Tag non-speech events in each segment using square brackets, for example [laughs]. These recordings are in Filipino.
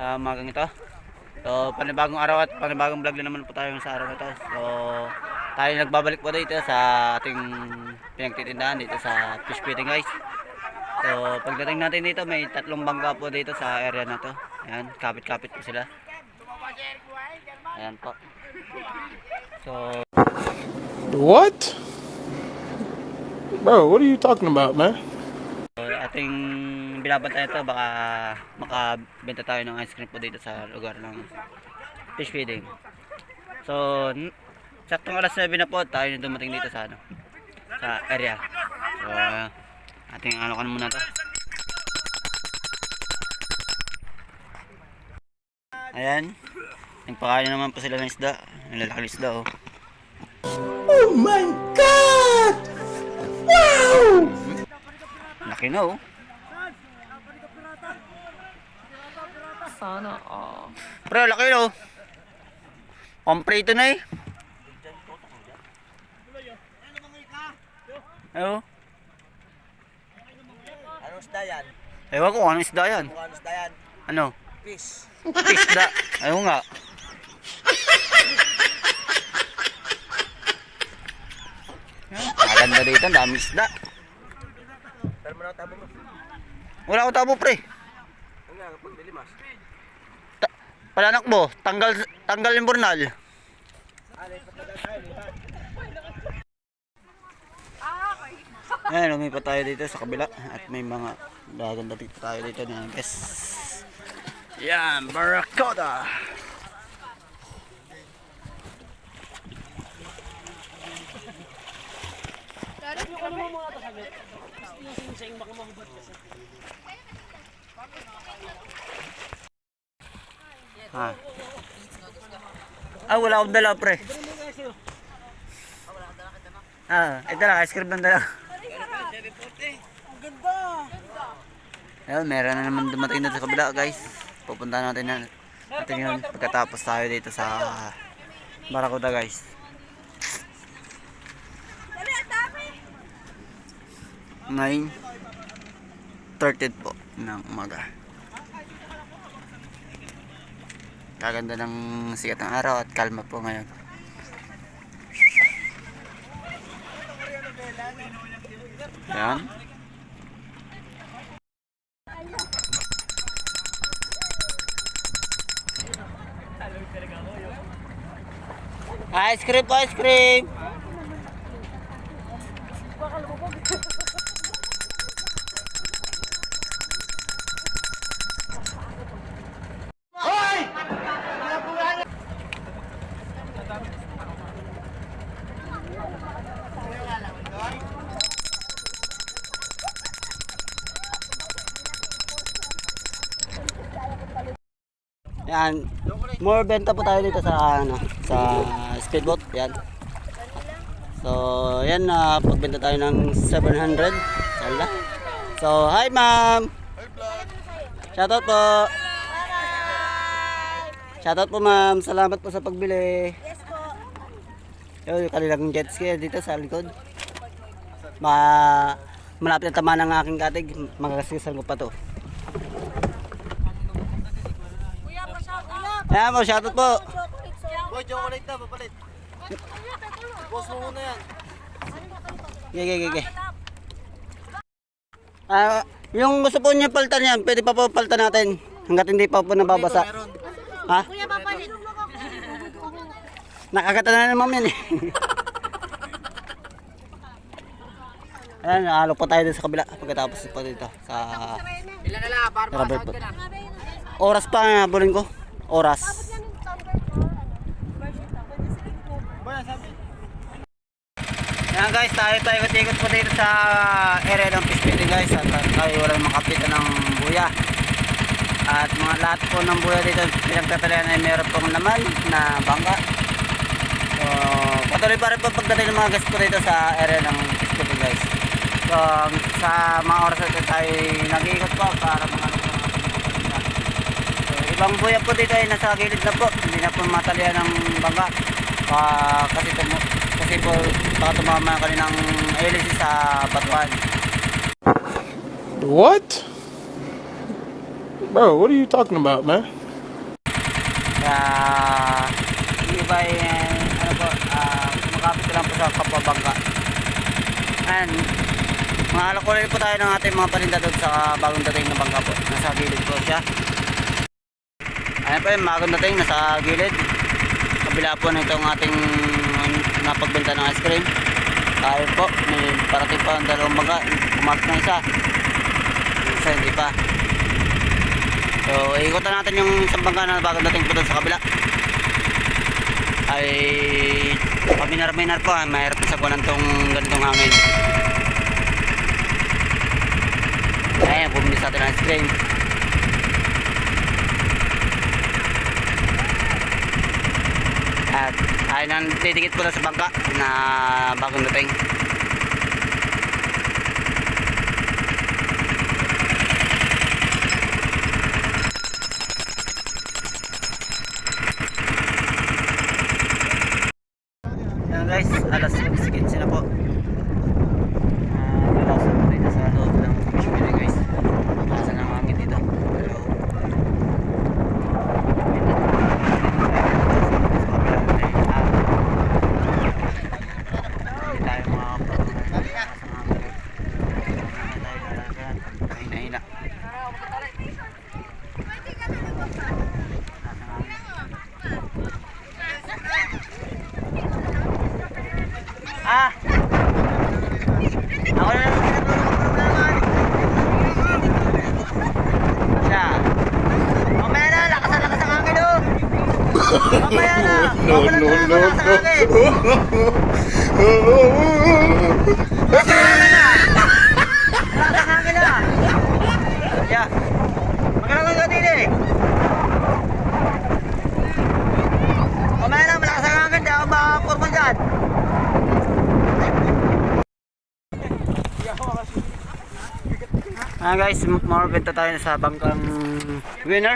sa magang ito. So panibagong araw at panibagong vlog na naman po tayo sa araw na ito. So tayo nagbabalik po dito sa ating pinagtitindahan dito sa fish feeding guys. So pagdating natin dito may tatlong bangka po dito sa area na to. Ayan, kapit-kapit po sila. Ayan po. So What? Bro, what are you talking about, man? So, ating binabantayan ito baka makabenta tayo ng ice cream po dito sa lugar ng fish feeding. So, saktong alas 9 na po tayo dumating dito sa ano sa area. So, uh, ating ano kan muna to. Ayan. Nagpakain naman po sila ng isda. Ang lalaki isda oh. Oh my god! Wow! Laki na oh. Sana all. Pre, laki no. Komplito na eh. Ayo. Anong isda yan? Ewan ko anong isda yan. Anong isda yan? Ano? Fish. Isda. Ayaw nga. Maganda dito, ang dami isda. Pero mo na tabo mo. Wala ko tabo pre. Ano nga, pag dilimas. Ta- Palanak mo, tanggal tanggal yung burnal. Ayan, lumipat tayo dito sa kabila at may mga gaganda dito tayo dito niyan guys. Yan, Barracuda. Ha. Ah, wala akong dala, pre. Ah, ito lang, ice cream lang dala. Ayun, meron na naman dumating na sa kabila, guys. Pupunta natin na natin yun pagkatapos tayo dito sa Barakuda, guys. Nine 30 po ng umaga. Kaganda ng sikat ng araw at kalma po ngayon. Yan. Ice cream ice cream! Yan. More benta po tayo dito sa ano, sa speedboat. Yan. So, yan na pagbenta tayo ng 700. Sala. So, hi ma'am. Shoutout po. Shoutout po ma'am. Salamat po sa pagbili. Yes po. yung kanilang jet ski dito sa likod. Ma malapit na tama ng aking katig. Magkakasisan ko pa to. Ayan po, shoutout po. Boy, chocolate na, papalit. Boss mo muna yan. Gege, gege, gege. Ah, yung gusto po niya paltan yan, pwede pa po paltan natin. Hanggat hindi pa po nababasa. Ha? Kuya, papalit. Nakakata na naman yan eh. Ayan, nahalo po tayo sa kabila. Pagkatapos po dito sa Ilan na lang, para boat. Oras pa nga bulin ko. Oras. Yan guys, tayo tayo ikot-ikot po dito sa area ng feeding guys at at tayo walang makapitan ng buya. At mga lahat po ng buya dito pinagtatalayan ay meron pong naman na bangka. So, patuloy pa rin po pagdating ng mga guys po dito sa area ng feeding guys. So, sa mga oras na ito tayo nag-iikot po para ano mga Buya po dito ay nasa gilid na po. Hindi na po matalian ng bangka. Ah, kasi tumo, kasi po baka tumama ka ng hélice sa batuan. What? Bro, what are you talking about, man? Kaya, yung iba ay, ano po, makapit lang po sa kapabangka. Ayan, mga alakulay po tayo ng ating mga paninda doon sa bagong dating na bangka po. Nasa gilid po siya. Ayan po yung bagong dating, nasa gilid. Kabila po na itong ating napagbenta ng ice cream. Tayo po, may parating pa ang dalawang bangka. Pumasok na isa. Isa hindi pa. So, ikutan natin yung isang bangka na bagong dating po sa kabila. Ay, paminar-minar po, ah. mahirap sa kunan tong ganitong hangin. Ayan, bumili sa atin ice cream. At ay nang titikit po na sa bangka na bagong dating. Yan guys, alas 15 na po. Ah, wala sa tayo na sa loob ng Pishpili guys. Nasa ng hangin dito. Hello. Hindi tayo makapag- sa hangin. Hindi tayo lalagyan. Mahina-hina. Nasa hangin. Ah! Ako na lang naman. Siya. Mamaya na, lakas na lakas ang hangin oh. Mamaya na. No, no, no, ang no. Mamaya na. Lakas ang hangin na. Yeah. Magandang ka din eh. Mamaya na, malakas ang hangin. Di ako makapurma dyan. Ah guys, more benta tayo sa bangkang winner.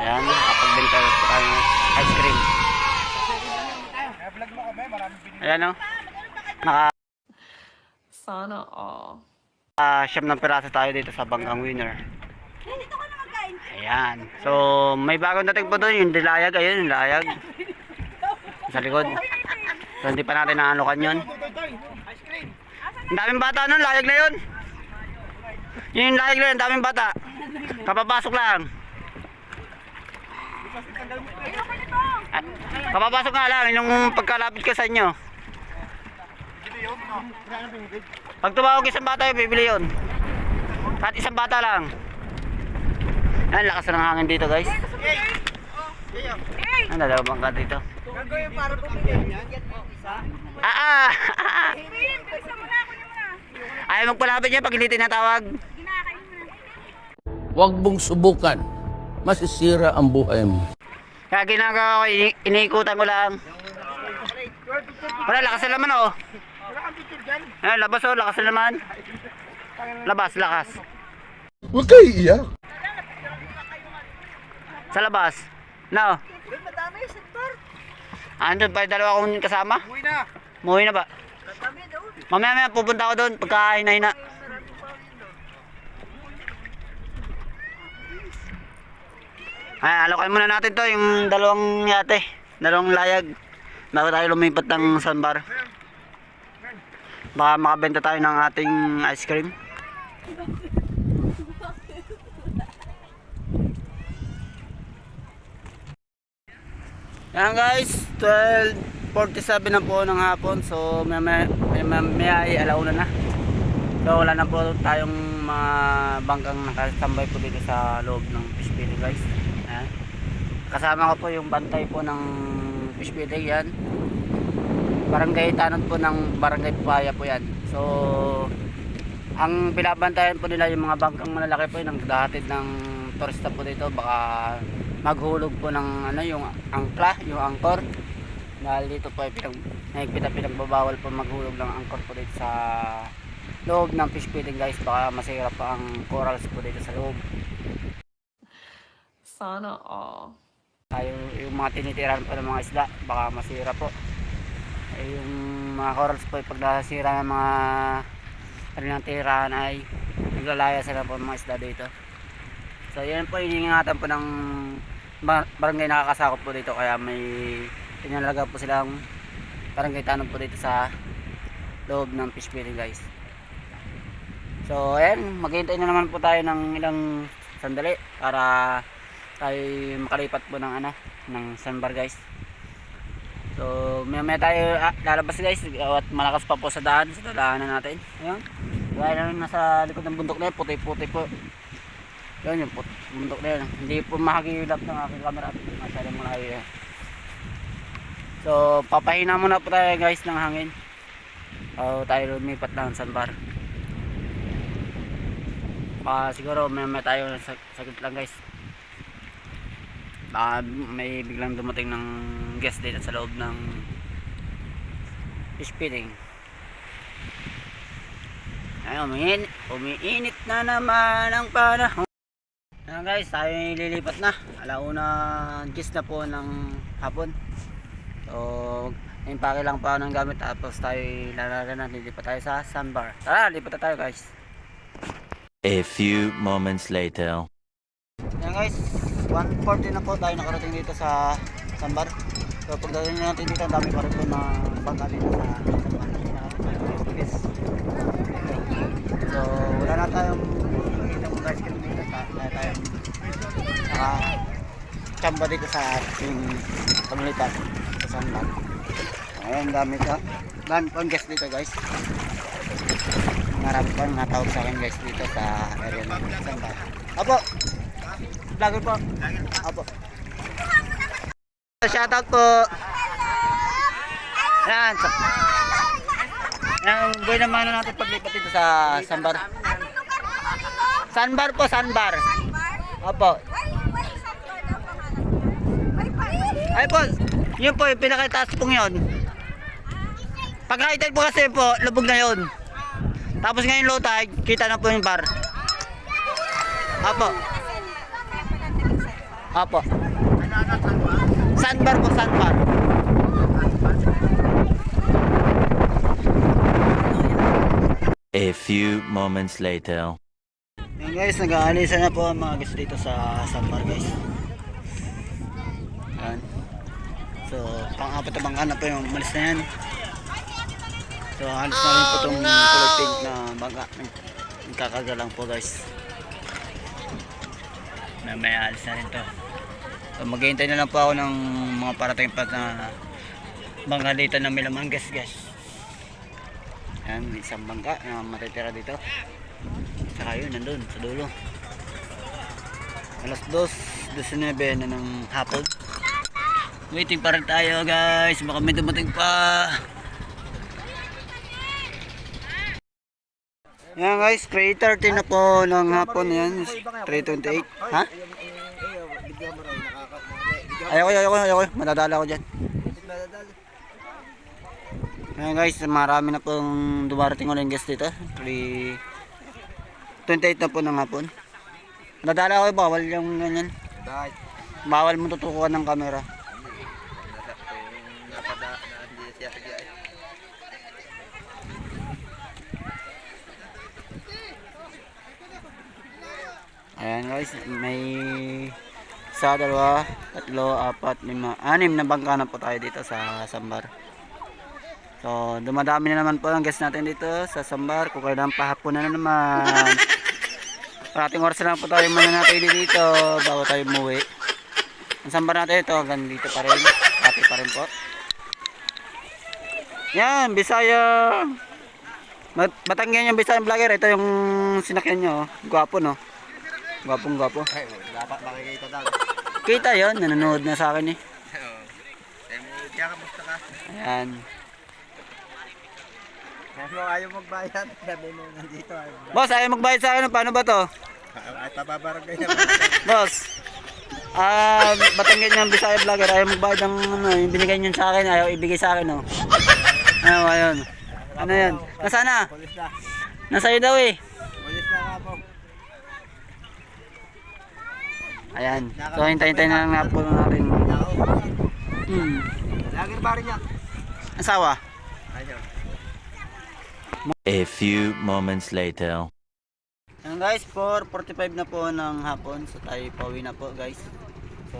Ayan, nakapagbenta tayo ng ice cream. Ayan o. Naka Sana all. uh, siyam ng piraso tayo dito sa bangkang winner. Ayan. So, may bagong dating po doon, yung dilayag. Ayun, yung dilayag. Sa likod. So, hindi pa natin naanukan yun. Ang daming bata nun, layag na yun. Yung layag na yun, daming bata. Kapapasok lang. Ah, Kapapasok nga lang, yung pagkalapit ka sa inyo. Pag tumawag isang bata, bibili yun. Kahit isang bata lang. Yan, lakas ng hangin dito guys. Ang dalawang bangka dito. Ah, ah, ah. Ayaw magpalapit niya pag hindi tinatawag. Huwag mong subukan. Masisira ang buhay mo. Kaya ginagawa ko, ini- iniikutan ko lang. Wala, lakas na naman oh. Ayan, labas oh, lakas na naman. Labas, lakas. Huwag kayo iiyak. Sa labas. No. Andun pa yung dalawa kong kasama? Umuwi na. Umuwi na ba? Mamaya mamaya pupunta ako doon pagka hina-hina. Ay, alokin muna natin to yung dalawang yate. Dalawang layag. Bago tayo lumipat ng sandbar. Baka makabenta tayo ng ating ice cream. Yan guys, 12.47 na po ng hapon. So may may, may, may, ay alauna na. So wala na po tayong mga bangkang nakastambay po dito sa loob ng fish guys. Kasama ko po yung bantay po ng fish feeding yan. Barangay Tanod po ng Barangay Paya po yan. So ang binabantayan po nila yung mga bangkang malalaki po yung nagdahatid ng turista po dito baka maghulog po ng ano yung angkla, yung angkor. Dahil dito po ay pinag nahigpit na pinagbabawal po maghulog ng angkor po dito sa loob ng fish feeding guys baka masira pa ang corals po dito sa loob. Sana all. Tayo yung mga tinitiran po ng mga isda baka masira po. Eh, yung mga corals po ay pag nasira ng mga ano ng tirahan ay naglalaya sila po ng mga isda dito. So yan po iningatan po ng ba- barangay nakakasakop po dito kaya may pinalaga po silang barangay tanong po dito sa loob ng fish feeding guys. So ayan, maghihintay na naman po tayo ng ilang sandali para tayo makalipat po ng ano, ng sandbar guys. So may may tayo ah, lalabas guys at malakas pa po sa daan, sa daanan natin. Ayan. Gaya na nasa likod ng bundok na yun, puti-puti po. Yan yung put bundok na yun. Hindi po makakilap ng aking camera. Masyadong malayo yan. So, papahina muna po tayo guys ng hangin. O tayo lumipat lang sa bar. Baka siguro may may tayo sa saglit lang guys. Baka may biglang dumating ng guest dito sa loob ng fish feeding. Ay, umiinit, umiinit na naman ang panahon. Ayan guys, tayo lilipat na. Alauna gis na po ng hapon. So, impake lang pa ng gamit tapos tayo lalala na. Lilipat tayo sa sandbar. Tara, lipat na tayo guys. A few moments later. Ayan guys, 140 na po tayo nakarating dito sa sandbar. So, pagdating natin dito, ang dami pa rin po na bangka dito sa. Yes. So, wala na tayong makikita mo guys kung dito. Wala tayong naka chamba dito sa ating paglipat sa sandbar. Ayan, dami ka. Dami pang guest dito guys. Marami pang natawag sa akin guys dito sa area ng sandbar. Apo! Vlogger po. Apo. Shoutout po. Yan. Yan, buhay naman na natin paglipat dito sa Sandbar. Sandbar po, Sandbar. Opo. Ay po, yun po, yung pinakataas pong yun. Pag high tide po kasi po, lubog na yun. Tapos ngayon low tide, kita na po yung bar. Opo. Opo. Sandbar po, sandbar. A few moments later. Yan guys, nag-aalisa na po ang mga guys dito sa sandbar guys. Yan. So, pang-apat na bangka na po yung umalis na yan. So, halos na rin po itong kulay pink na bangka. Nagkakaga lang po guys. May may alis na rin to. So, maghihintay na lang po ako ng mga parating pa na bangka dito na milamangas guys. Yan, isang bangka na matitira dito. Saka yun, nandun, sa dulo. Alas 2, 19 na ng hapon. Waiting pa rin tayo guys, baka may dumating pa. Yan guys, 3.30 na po ng hapon yan. 3.28. Ha? Ayoko, ayoko, ayoko. Madadala ko dyan. Ayan guys, marami na pong dumarating ulit guest dito. 3... 28 na po ng hapon. Nadala ko, bawal yung ganyan. Bawal mo tutukuan ng camera. Ayan guys, may isa, dalawa, tatlo, apat, lima, anim na bangka na po tayo dito sa Sambar. So, dumadami na naman po ang guest natin dito sa Sambar. Kung kailan pahapon na naman. [laughs] Parating oras na lang po tayo mananatili dito bago tayo umuwi. Ang Sambar natin ito hanggang dito pa rin. Pati pa rin po. Yan, Bisaya. Mat Batanggen yung Bisaya vlogger. Ito yung sinakyan nyo. oh. Gwapo no. Gwapong gwapo. Dapat makikita daw. Kita yon nanonood na sa akin eh. Kaya kamusta ka? Ayan. Kung ayaw magbayad, sabi mo nandito. Ay, Boss, ayaw magbayad sa akin. Paano ba to? ay pababarangay na. Boss, ah, Batanggen yung Bisaya vlogger, ayaw magbayad ng ano, yung binigay niyo sa akin, ayaw ibigay sa akin, oh. Ano, ayun. Ano yan? Nasaan na? Nasa'yo daw eh. Polis na nga po. Ayan. So, hintay-hintay na lang nga po natin. Hmm. Laging bari niya. Asawa? Ayaw. A few moments later. Ayan Yan guys, 4.45 na po ng hapon. So tayo pauwi na po guys. So,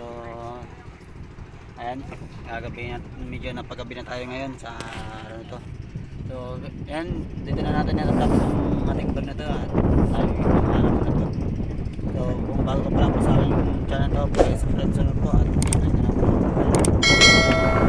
ayan, gagabi na, medyo napagabi na tayo ngayon sa araw na to. So, yan, dito na natin natatapos ang ating vlog na to at tayo na to. So, kung bago ka pala po sa aking channel to, please subscribe sa po at hit na na po.